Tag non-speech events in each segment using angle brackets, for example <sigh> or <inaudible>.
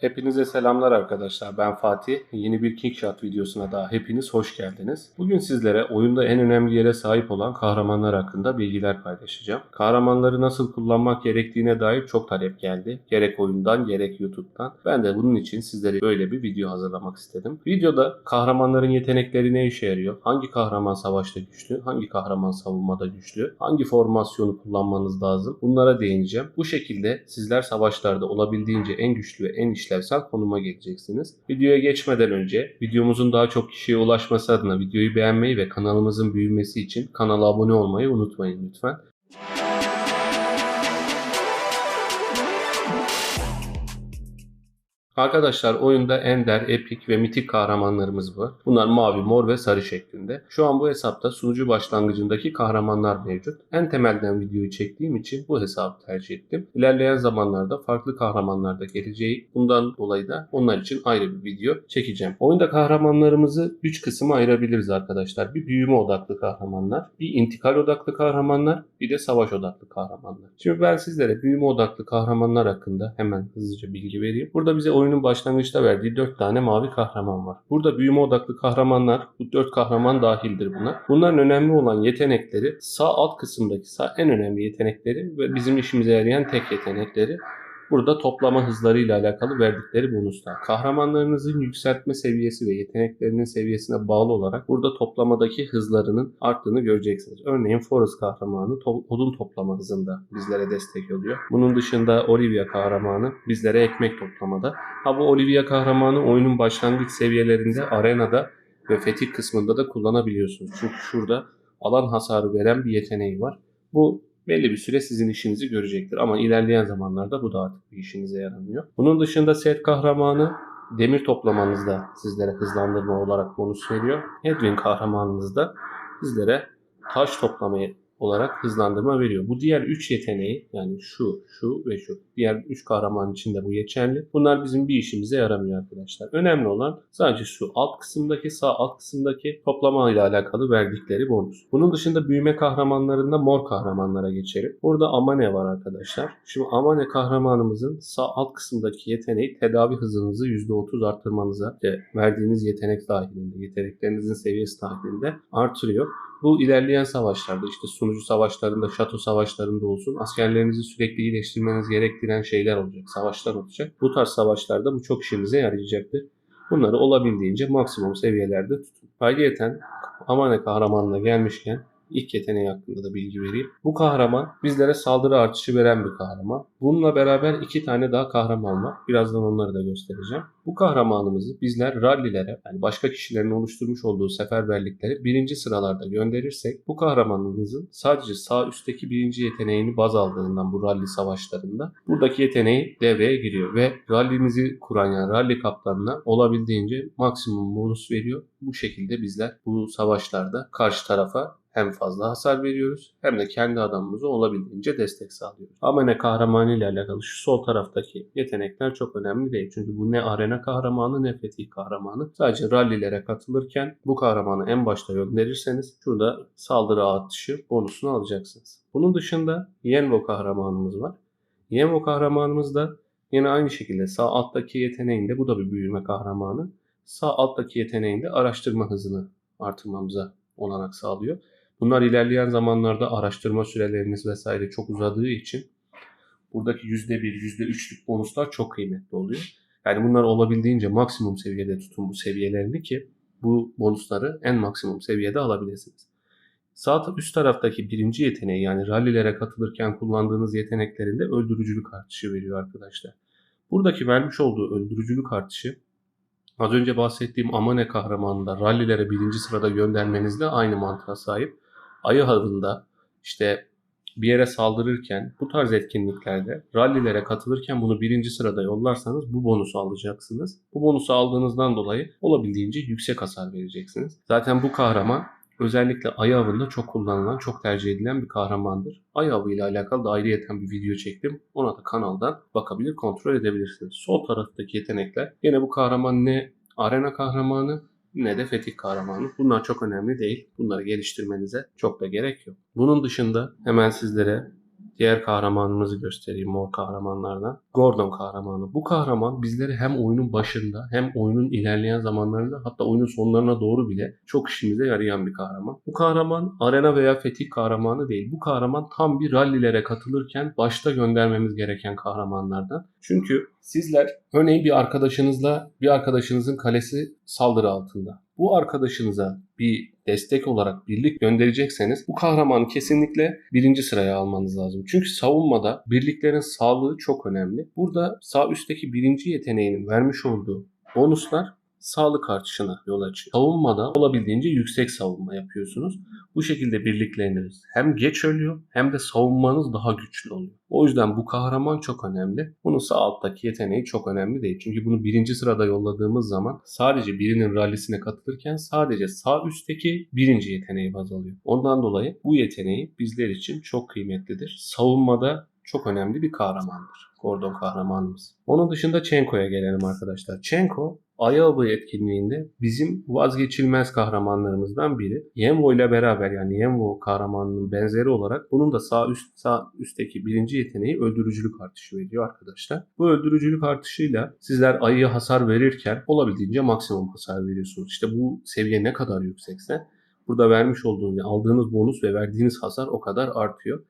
Hepinize selamlar arkadaşlar. Ben Fatih. Yeni bir Kingshot videosuna daha hepiniz hoş geldiniz. Bugün sizlere oyunda en önemli yere sahip olan kahramanlar hakkında bilgiler paylaşacağım. Kahramanları nasıl kullanmak gerektiğine dair çok talep geldi. Gerek oyundan gerek YouTube'dan. Ben de bunun için sizlere böyle bir video hazırlamak istedim. Videoda kahramanların yetenekleri ne işe yarıyor? Hangi kahraman savaşta güçlü? Hangi kahraman savunmada güçlü? Hangi formasyonu kullanmanız lazım? Bunlara değineceğim. Bu şekilde sizler savaşlarda olabildiğince en güçlü ve en işlevsel konuma geleceksiniz. Videoya geçmeden önce videomuzun daha çok kişiye ulaşması adına videoyu beğenmeyi ve kanalımızın büyümesi için kanala abone olmayı unutmayın lütfen. Arkadaşlar oyunda ender, epik ve mitik kahramanlarımız var. Bunlar mavi, mor ve sarı şeklinde. Şu an bu hesapta sunucu başlangıcındaki kahramanlar mevcut. En temelden videoyu çektiğim için bu hesabı tercih ettim. İlerleyen zamanlarda farklı kahramanlar da geleceği. Bundan dolayı da onlar için ayrı bir video çekeceğim. Oyunda kahramanlarımızı 3 kısma ayırabiliriz arkadaşlar. Bir büyüme odaklı kahramanlar, bir intikal odaklı kahramanlar, bir de savaş odaklı kahramanlar. Şimdi ben sizlere büyüme odaklı kahramanlar hakkında hemen hızlıca bilgi vereyim. Burada bize oyunun başlangıçta verdiği 4 tane mavi kahraman var. Burada büyüme odaklı kahramanlar, bu 4 kahraman dahildir buna. Bunların önemli olan yetenekleri sağ alt kısımdaki sağ en önemli yetenekleri ve bizim işimize yarayan tek yetenekleri Burada toplama hızlarıyla alakalı verdikleri bonuslar. Kahramanlarınızın yükseltme seviyesi ve yeteneklerinin seviyesine bağlı olarak burada toplamadaki hızlarının arttığını göreceksiniz. Örneğin Forest kahramanı to- odun toplama hızında bizlere destek oluyor. Bunun dışında Olivia kahramanı bizlere ekmek toplamada. Ha bu Olivia kahramanı oyunun başlangıç seviyelerinde arenada ve fetih kısmında da kullanabiliyorsunuz. Çünkü şurada alan hasarı veren bir yeteneği var. Bu belli bir süre sizin işinizi görecektir. Ama ilerleyen zamanlarda bu da artık bir işinize yaramıyor. Bunun dışında set kahramanı demir toplamanızda sizlere hızlandırma olarak bonus veriyor. Hedwin kahramanınız da sizlere taş toplamayı olarak hızlandırma veriyor. Bu diğer 3 yeteneği yani şu, şu ve şu. Diğer 3 kahraman için de bu geçerli. Bunlar bizim bir işimize yaramıyor arkadaşlar. Önemli olan sadece şu alt kısımdaki sağ alt kısımdaki toplama ile alakalı verdikleri bonus. Bunun dışında büyüme kahramanlarında mor kahramanlara geçelim. Burada Amane var arkadaşlar. Şimdi Amane kahramanımızın sağ alt kısımdaki yeteneği tedavi hızınızı %30 arttırmanıza ve verdiğiniz yetenek dahilinde, yeteneklerinizin seviyesi dahilinde artırıyor. Bu ilerleyen savaşlarda işte sunucu savaşlarında, şato savaşlarında olsun askerlerinizi sürekli iyileştirmeniz gerektiren şeyler olacak, savaşlar olacak. Bu tarz savaşlarda bu çok işinize yarayacaktır. Bunları olabildiğince maksimum seviyelerde tutun. Ayrıyeten Amane kahramanına gelmişken ilk yeteneği hakkında da bilgi vereyim. Bu kahraman bizlere saldırı artışı veren bir kahraman. Bununla beraber iki tane daha kahraman var. Birazdan onları da göstereceğim. Bu kahramanımızı bizler rallilere yani başka kişilerin oluşturmuş olduğu seferberliklere birinci sıralarda gönderirsek bu kahramanımızın sadece sağ üstteki birinci yeteneğini baz aldığından bu ralli savaşlarında buradaki yeteneği devreye giriyor ve rallimizi kuran yani ralli kaptanına olabildiğince maksimum bonus veriyor. Bu şekilde bizler bu savaşlarda karşı tarafa hem fazla hasar veriyoruz hem de kendi adamımıza olabildiğince destek sağlıyoruz. Ama ne kahramanı ile alakalı şu sol taraftaki yetenekler çok önemli değil. Çünkü bu ne arena kahramanı ne fetih kahramanı. Sadece rallilere katılırken bu kahramanı en başta gönderirseniz şurada saldırı artışı bonusunu alacaksınız. Bunun dışında Yenvo kahramanımız var. Yenvo kahramanımız da yine aynı şekilde sağ alttaki yeteneğinde bu da bir büyüme kahramanı. Sağ alttaki yeteneğinde araştırma hızını artırmamıza olanak sağlıyor. Bunlar ilerleyen zamanlarda araştırma süreleriniz vesaire çok uzadığı için buradaki %1, %3'lük bonuslar çok kıymetli oluyor. Yani bunlar olabildiğince maksimum seviyede tutun bu seviyelerini ki bu bonusları en maksimum seviyede alabilirsiniz. Sağ üst taraftaki birinci yeteneği yani rallilere katılırken kullandığınız yeteneklerinde öldürücülük artışı veriyor arkadaşlar. Buradaki vermiş olduğu öldürücülük artışı az önce bahsettiğim Amane kahramanında rallilere birinci sırada göndermenizle aynı mantığa sahip. Ayı havında işte bir yere saldırırken bu tarz etkinliklerde rallilere katılırken bunu birinci sırada yollarsanız bu bonusu alacaksınız. Bu bonusu aldığınızdan dolayı olabildiğince yüksek hasar vereceksiniz. Zaten bu kahraman özellikle ayı avında çok kullanılan, çok tercih edilen bir kahramandır. Ay avı ile alakalı da ayrıyeten bir video çektim. Ona da kanaldan bakabilir, kontrol edebilirsiniz. Sol taraftaki yetenekler yine bu kahraman ne arena kahramanı ne de fetih kahramanı. Bunlar çok önemli değil. Bunları geliştirmenize çok da gerek yok. Bunun dışında hemen sizlere diğer kahramanımızı göstereyim mor kahramanlardan. Gordon kahramanı. Bu kahraman bizleri hem oyunun başında hem oyunun ilerleyen zamanlarında hatta oyunun sonlarına doğru bile çok işimize yarayan bir kahraman. Bu kahraman arena veya fetih kahramanı değil. Bu kahraman tam bir rallilere katılırken başta göndermemiz gereken kahramanlardan. Çünkü sizler örneğin bir arkadaşınızla bir arkadaşınızın kalesi saldırı altında. Bu arkadaşınıza bir destek olarak birlik gönderecekseniz bu kahramanı kesinlikle birinci sıraya almanız lazım. Çünkü savunmada birliklerin sağlığı çok önemli. Burada sağ üstteki birinci yeteneğinin vermiş olduğu bonuslar sağlık artışına yol açıyor. Savunmada olabildiğince yüksek savunma yapıyorsunuz. Bu şekilde birlikleriniz hem geç ölüyor hem de savunmanız daha güçlü oluyor. O yüzden bu kahraman çok önemli. Bunun sağ alttaki yeteneği çok önemli değil. Çünkü bunu birinci sırada yolladığımız zaman sadece birinin rallisine katılırken sadece sağ üstteki birinci yeteneği baz alıyor. Ondan dolayı bu yeteneği bizler için çok kıymetlidir. Savunmada çok önemli bir kahramandır. Gordon kahramanımız. Onun dışında Çenko'ya gelelim arkadaşlar. Çenko Ayağı etkinliğinde bizim vazgeçilmez kahramanlarımızdan biri. Yenvo ile beraber yani Yenvo kahramanının benzeri olarak bunun da sağ üst sağ üstteki birinci yeteneği öldürücülük artışı veriyor arkadaşlar. Bu öldürücülük artışıyla sizler ayıya hasar verirken olabildiğince maksimum hasar veriyorsunuz. İşte bu seviye ne kadar yüksekse burada vermiş olduğunuz aldığınız bonus ve verdiğiniz hasar o kadar artıyor.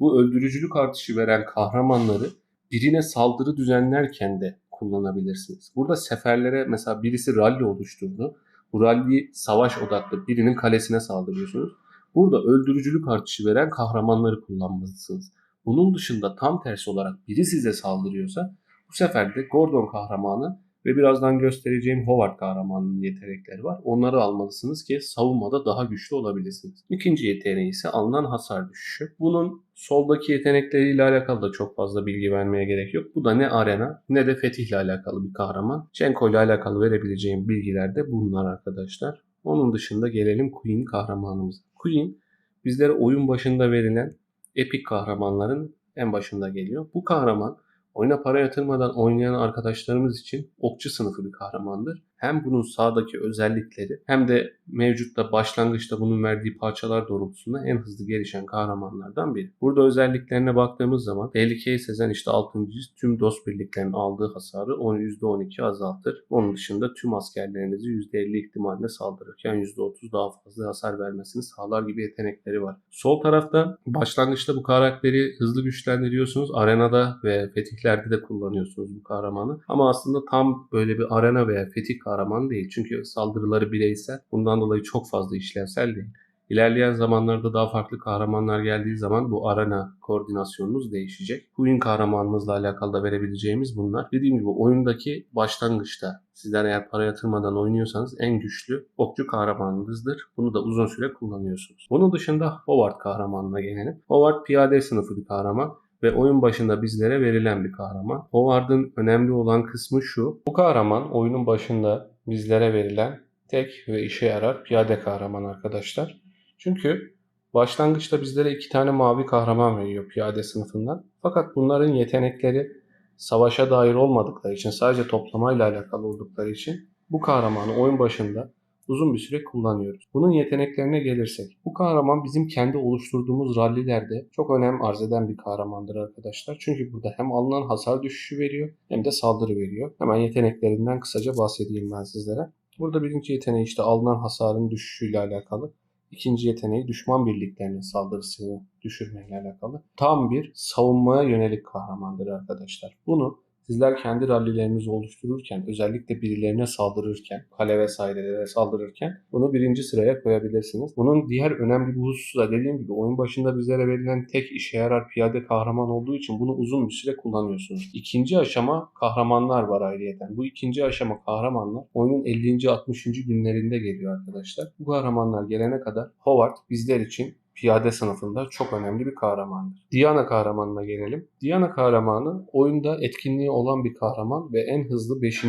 Bu öldürücülük artışı veren kahramanları birine saldırı düzenlerken de kullanabilirsiniz. Burada seferlere mesela birisi rally oluşturdu. Bu rally savaş odaklı birinin kalesine saldırıyorsunuz. Burada öldürücülük artışı veren kahramanları kullanmalısınız. Bunun dışında tam tersi olarak biri size saldırıyorsa bu sefer de Gordon kahramanı ve birazdan göstereceğim Howard kahramanının yetenekleri var. Onları almalısınız ki savunmada daha güçlü olabilirsiniz. İkinci yeteneği ise alınan hasar düşüşü. Bunun soldaki yetenekleriyle alakalı da çok fazla bilgi vermeye gerek yok. Bu da ne arena ne de fetihle alakalı bir kahraman. Çenko ile alakalı verebileceğim bilgiler de bunlar arkadaşlar. Onun dışında gelelim Queen kahramanımıza. Queen bizlere oyun başında verilen epik kahramanların en başında geliyor. Bu kahraman Oyuna para yatırmadan oynayan arkadaşlarımız için okçu sınıfı bir kahramandır hem bunun sağdaki özellikleri hem de mevcutta başlangıçta bunun verdiği parçalar doğrultusunda en hızlı gelişen kahramanlardan biri. Burada özelliklerine baktığımız zaman tehlikeyi sezen işte 6. tüm dost birliklerinin aldığı hasarı %12 azaltır. Onun dışında tüm askerlerinizi %50 ihtimalle saldırırken %30 daha fazla hasar vermesini sağlar gibi yetenekleri var. Sol tarafta başlangıçta bu karakteri hızlı güçlendiriyorsunuz. Arenada ve fetihlerde de kullanıyorsunuz bu kahramanı. Ama aslında tam böyle bir arena veya fetih kahraman değil. Çünkü saldırıları bireysel. Bundan dolayı çok fazla işlevsel değil. İlerleyen zamanlarda daha farklı kahramanlar geldiği zaman bu arena koordinasyonunuz değişecek. Queen kahramanımızla alakalı da verebileceğimiz bunlar. Dediğim gibi oyundaki başlangıçta sizler eğer para yatırmadan oynuyorsanız en güçlü okçu kahramanınızdır. Bunu da uzun süre kullanıyorsunuz. Bunun dışında Howard kahramanına gelelim. Howard piyade sınıfı bir kahraman ve oyun başında bizlere verilen bir kahraman. Howard'ın önemli olan kısmı şu. Bu kahraman oyunun başında bizlere verilen tek ve işe yarar piyade kahraman arkadaşlar. Çünkü başlangıçta bizlere iki tane mavi kahraman veriyor piyade sınıfından. Fakat bunların yetenekleri savaşa dair olmadıkları için sadece toplamayla alakalı oldukları için bu kahramanı oyun başında uzun bir süre kullanıyoruz. Bunun yeteneklerine gelirsek. Bu kahraman bizim kendi oluşturduğumuz rallilerde çok önem arz eden bir kahramandır arkadaşlar. Çünkü burada hem alınan hasar düşüşü veriyor hem de saldırı veriyor. Hemen yeteneklerinden kısaca bahsedeyim ben sizlere. Burada birinci yeteneği işte alınan hasarın düşüşüyle alakalı. İkinci yeteneği düşman birliklerinin saldırısını düşürmeyle alakalı. Tam bir savunmaya yönelik kahramandır arkadaşlar. Bunu Sizler kendi rallilerinizi oluştururken, özellikle birilerine saldırırken, kale vesairelere saldırırken bunu birinci sıraya koyabilirsiniz. Bunun diğer önemli bir hususu da dediğim gibi oyun başında bizlere verilen tek işe yarar piyade kahraman olduğu için bunu uzun bir süre kullanıyorsunuz. İkinci aşama kahramanlar var ayrıyeten. Bu ikinci aşama kahramanlar oyunun 50. 60. günlerinde geliyor arkadaşlar. Bu kahramanlar gelene kadar Howard bizler için piyade sınıfında çok önemli bir kahramandır. Diana kahramanına gelelim. Diana kahramanı oyunda etkinliği olan bir kahraman ve en hızlı 5.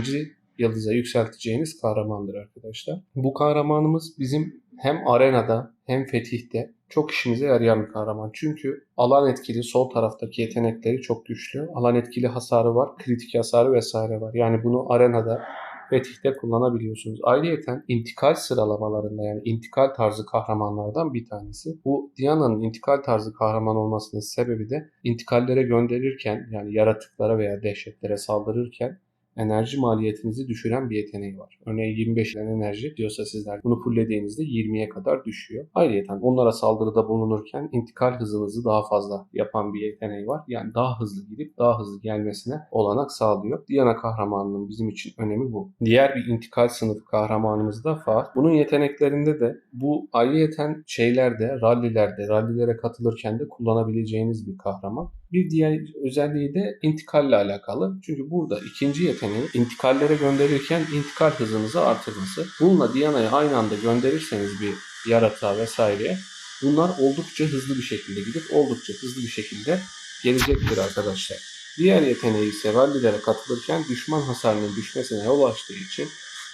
yıldıza yükselteceğiniz kahramandır arkadaşlar. Bu kahramanımız bizim hem arenada hem fetihte çok işimize yarayan bir kahraman. Çünkü alan etkili sol taraftaki yetenekleri çok güçlü. Alan etkili hasarı var, kritik hasarı vesaire var. Yani bunu arenada fetihte kullanabiliyorsunuz. Ayrıyeten intikal sıralamalarında yani intikal tarzı kahramanlardan bir tanesi. Bu Diana'nın intikal tarzı kahraman olmasının sebebi de intikallere gönderirken yani yaratıklara veya dehşetlere saldırırken enerji maliyetinizi düşüren bir yeteneği var. Örneğin 25 enerji diyorsa sizler bunu fulllediğinizde 20'ye kadar düşüyor. Ayrıca onlara saldırıda bulunurken intikal hızınızı daha fazla yapan bir yeteneği var. Yani daha hızlı gidip daha hızlı gelmesine olanak sağlıyor. Diana kahramanının bizim için önemi bu. Diğer bir intikal sınıfı kahramanımız da Faat. Bunun yeteneklerinde de bu ayrıyeten şeylerde, rallilerde, rallilere katılırken de kullanabileceğiniz bir kahraman. Bir diğer özelliği de intikalle alakalı. Çünkü burada ikinci yeteneği intikallere gönderirken intikal hızınızı artırması. Bununla Diana'yı aynı anda gönderirseniz bir yaratığa vesaireye bunlar oldukça hızlı bir şekilde gidip oldukça hızlı bir şekilde gelecektir arkadaşlar. Diğer yeteneği ise rallilere katılırken düşman hasarının düşmesine yol açtığı için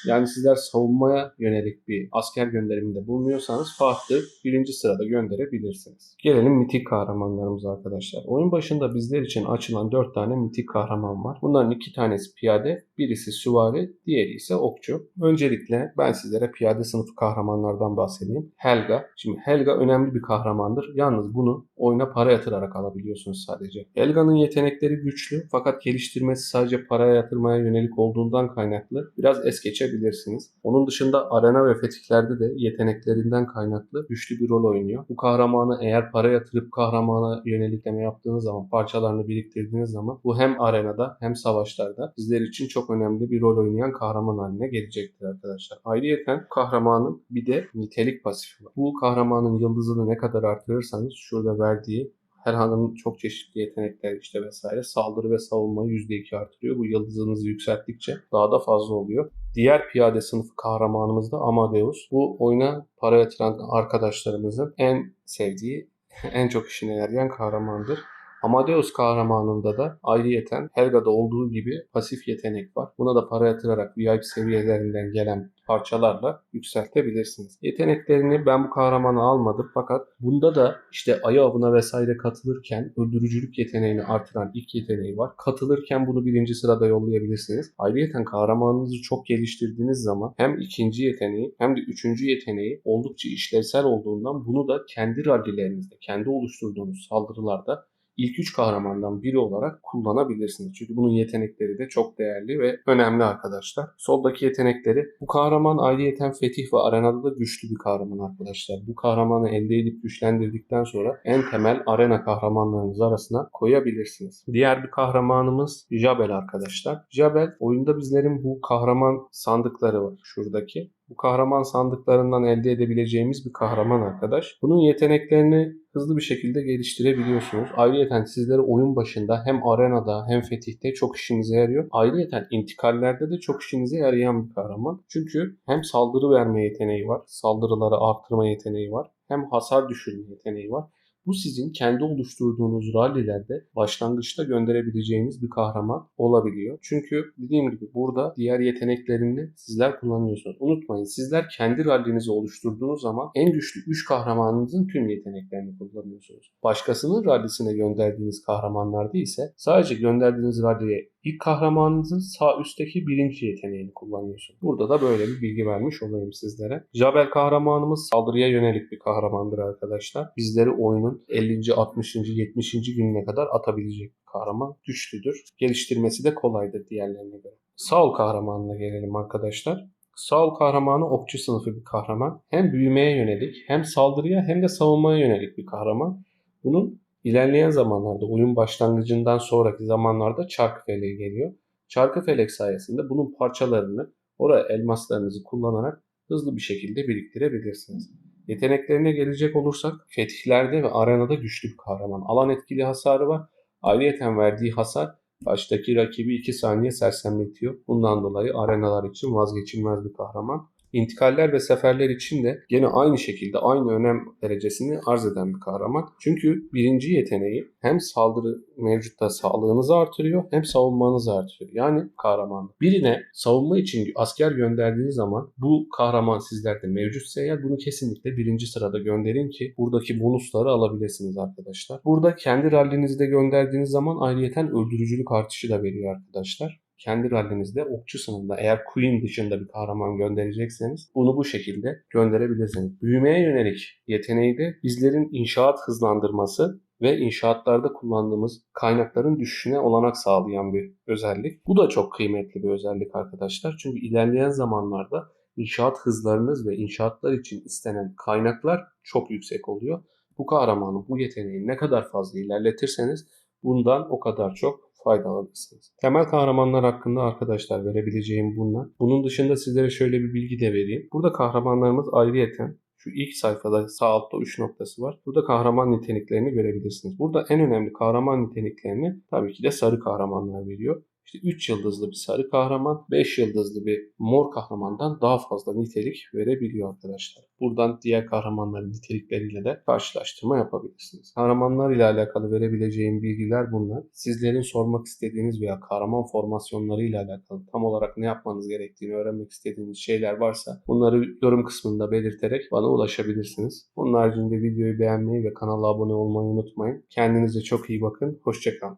yani sizler savunmaya yönelik bir asker gönderiminde bulunuyorsanız farklı birinci sırada gönderebilirsiniz. Gelelim mitik kahramanlarımıza arkadaşlar. Oyun başında bizler için açılan 4 tane mitik kahraman var. Bunların iki tanesi piyade, birisi süvari, diğeri ise okçu. Öncelikle ben sizlere piyade sınıfı kahramanlardan bahsedeyim. Helga. Şimdi Helga önemli bir kahramandır. Yalnız bunu oyuna para yatırarak alabiliyorsunuz sadece. Helga'nın yetenekleri güçlü fakat geliştirmesi sadece paraya yatırmaya yönelik olduğundan kaynaklı biraz es geçebilirsiniz. Onun dışında arena ve fetihlerde de yeteneklerinden kaynaklı güçlü bir rol oynuyor. Bu kahramanı eğer para yatırıp kahramana yönelikleme yaptığınız zaman, parçalarını biriktirdiğiniz zaman bu hem arenada hem savaşlarda sizler için çok önemli bir rol oynayan kahraman haline gelecektir arkadaşlar. Ayrıyeten kahramanın bir de nitelik pasifi var. Bu kahramanın yıldızını ne kadar artırırsanız şurada verdiği Herhangi çok çeşitli yetenekler işte vesaire saldırı ve savunmayı %2 artırıyor. Bu yıldızınızı yükselttikçe daha da fazla oluyor. Diğer piyade sınıfı kahramanımız da Amadeus. Bu oyuna para yatıran arkadaşlarımızın en sevdiği, <laughs> en çok işine yarayan kahramandır. Amadeus kahramanında da ayrıyeten Helga'da olduğu gibi pasif yetenek var. Buna da para yatırarak VIP seviyelerinden gelen parçalarla yükseltebilirsiniz. Yeteneklerini ben bu kahramanı almadım fakat bunda da işte ayı avına vesaire katılırken öldürücülük yeteneğini artıran ilk yeteneği var. Katılırken bunu birinci sırada yollayabilirsiniz. Ayrıca kahramanınızı çok geliştirdiğiniz zaman hem ikinci yeteneği hem de üçüncü yeteneği oldukça işlevsel olduğundan bunu da kendi rallilerinizde, kendi oluşturduğunuz saldırılarda ilk üç kahramandan biri olarak kullanabilirsiniz. Çünkü bunun yetenekleri de çok değerli ve önemli arkadaşlar. Soldaki yetenekleri bu kahraman ayrıyeten fetih ve arenada da güçlü bir kahraman arkadaşlar. Bu kahramanı elde edip güçlendirdikten sonra en temel arena kahramanlarınız arasına koyabilirsiniz. Diğer bir kahramanımız Jabel arkadaşlar. Jabel oyunda bizlerin bu kahraman sandıkları var şuradaki. Bu kahraman sandıklarından elde edebileceğimiz bir kahraman arkadaş. Bunun yeteneklerini hızlı bir şekilde geliştirebiliyorsunuz. Ayrıca sizlere oyun başında hem arenada hem fetihte çok işinize yarıyor. Ayrıca intikallerde de çok işinize yarayan bir kahraman. Çünkü hem saldırı verme yeteneği var, saldırıları arttırma yeteneği var, hem hasar düşürme yeteneği var. Bu sizin kendi oluşturduğunuz rallilerde başlangıçta gönderebileceğiniz bir kahraman olabiliyor. Çünkü dediğim gibi burada diğer yeteneklerini sizler kullanıyorsunuz. Unutmayın sizler kendi rallinizi oluşturduğunuz zaman en güçlü 3 kahramanınızın tüm yeteneklerini kullanıyorsunuz. Başkasının rallisine gönderdiğiniz kahramanlarda ise sadece gönderdiğiniz ralliye İlk kahramanınızın sağ üstteki birinci yeteneğini kullanıyorsunuz. Burada da böyle bir bilgi vermiş olayım sizlere. Jabel kahramanımız saldırıya yönelik bir kahramandır arkadaşlar. Bizleri oyunun 50. 60. 70. gününe kadar atabilecek bir kahraman. Güçlüdür. Geliştirmesi de kolaydır diğerlerine göre. Saul kahramanına gelelim arkadaşlar. Saul kahramanı okçu sınıfı bir kahraman. Hem büyümeye yönelik hem saldırıya hem de savunmaya yönelik bir kahraman. Bunun İlerleyen zamanlarda oyun başlangıcından sonraki zamanlarda çarkı feleği geliyor. Çarkı felek sayesinde bunun parçalarını oraya elmaslarınızı kullanarak hızlı bir şekilde biriktirebilirsiniz. Yeteneklerine gelecek olursak fetihlerde ve arenada güçlü bir kahraman. Alan etkili hasarı var. Ayrıyeten verdiği hasar baştaki rakibi 2 saniye sersemletiyor. Bundan dolayı arenalar için vazgeçilmez bir kahraman. İntikaller ve seferler için de gene aynı şekilde aynı önem derecesini arz eden bir kahraman. Çünkü birinci yeteneği hem saldırı mevcutta sağlığınızı artırıyor hem savunmanızı artırıyor. Yani kahraman. Birine savunma için asker gönderdiğiniz zaman bu kahraman sizlerde mevcutsa eğer bunu kesinlikle birinci sırada gönderin ki buradaki bonusları alabilirsiniz arkadaşlar. Burada kendi rallinizde gönderdiğiniz zaman ayrıyeten öldürücülük artışı da veriyor arkadaşlar. Kendi rallinizde okçu sınıfında eğer Queen dışında bir kahraman gönderecekseniz bunu bu şekilde gönderebilirsiniz. Büyümeye yönelik yeteneği de bizlerin inşaat hızlandırması ve inşaatlarda kullandığımız kaynakların düşüşüne olanak sağlayan bir özellik. Bu da çok kıymetli bir özellik arkadaşlar. Çünkü ilerleyen zamanlarda inşaat hızlarınız ve inşaatlar için istenen kaynaklar çok yüksek oluyor. Bu kahramanın bu yeteneği ne kadar fazla ilerletirseniz bundan o kadar çok faydalanırsınız. Temel kahramanlar hakkında arkadaşlar verebileceğim bunlar. Bunun dışında sizlere şöyle bir bilgi de vereyim. Burada kahramanlarımız ayrıyeten şu ilk sayfada sağ altta 3 noktası var. Burada kahraman niteliklerini görebilirsiniz. Burada en önemli kahraman niteliklerini tabii ki de sarı kahramanlar veriyor. İşte 3 yıldızlı bir sarı kahraman, 5 yıldızlı bir mor kahramandan daha fazla nitelik verebiliyor arkadaşlar. Buradan diğer kahramanların nitelikleriyle de karşılaştırma yapabilirsiniz. Kahramanlar ile alakalı verebileceğim bilgiler bunlar. Sizlerin sormak istediğiniz veya kahraman formasyonları ile alakalı tam olarak ne yapmanız gerektiğini öğrenmek istediğiniz şeyler varsa bunları yorum kısmında belirterek bana ulaşabilirsiniz. Onun haricinde videoyu beğenmeyi ve kanala abone olmayı unutmayın. Kendinize çok iyi bakın. Hoşçakalın.